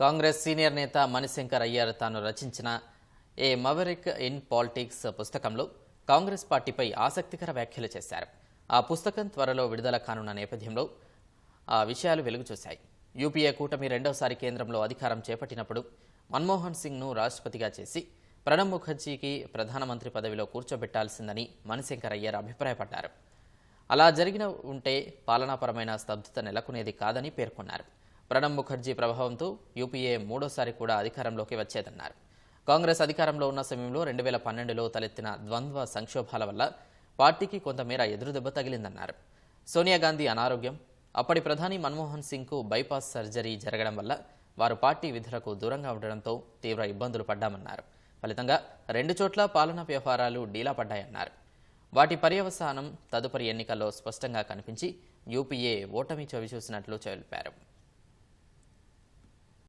Congress senior నేత మణిశంకర్ అయ్యర్ తాను రచించిన ఏ మవరిక్ ఇన్ పాలిటిక్స్ పుస్తకంలో కాంగ్రెస్ పార్టీపై ఆసక్తికర వ్యాఖ్యలు చేశారు. ఆ పుస్తకం త్వరలో విడుదల కానున్న నేపథ్యంలో ఆ విషయాలు వెలుగు చూశాయి యూపీఏ కూటమి రెండవసారి కేంద్రంలో అధికారం చేపట్టినప్పుడు మన్మోహన్ సింగ్ను రాష్ట్రపతిగా చేసి ప్రణబ్ ముఖర్జీకి ప్రధానమంత్రి పదవిలో కూర్చోబెట్టాల్సిందని మణిశంకర్ అయ్యర్ అభిప్రాయపడ్డారు. అలా జరిగిన ఉంటే పాలనాపరమైన స్తబ్దత నెలకొనేది కాదని పేర్కొన్నారు. ప్రణబ్ ముఖర్జీ ప్రభావంతో యూపీఏ మూడోసారి కూడా అధికారంలోకి వచ్చేదన్నారు. కాంగ్రెస్ అధికారంలో ఉన్న సమయంలో రెండు వేల పన్నెండులో తలెత్తిన ద్వంద్వ సంక్షోభాల వల్ల పార్టీకి కొంతమేర ఎదురుదెబ్బ తగిలిందన్నారు. సోనియా గాంధీ అనారోగ్యం అప్పటి ప్రధాని మన్మోహన్ సింగ్కు బైపాస్ సర్జరీ జరగడం వల్ల వారు పార్టీ విధులకు దూరంగా ఉండడంతో తీవ్ర ఇబ్బందులు పడ్డామన్నారు. ఫలితంగా రెండు చోట్ల పాలనా వ్యవహారాలు డీలా పడ్డాయన్నారు. వాటి పర్యవసానం తదుపరి ఎన్నికల్లో స్పష్టంగా కనిపించి యూపీఏ ఓటమి చవిచూసినట్లు తెలిపారు.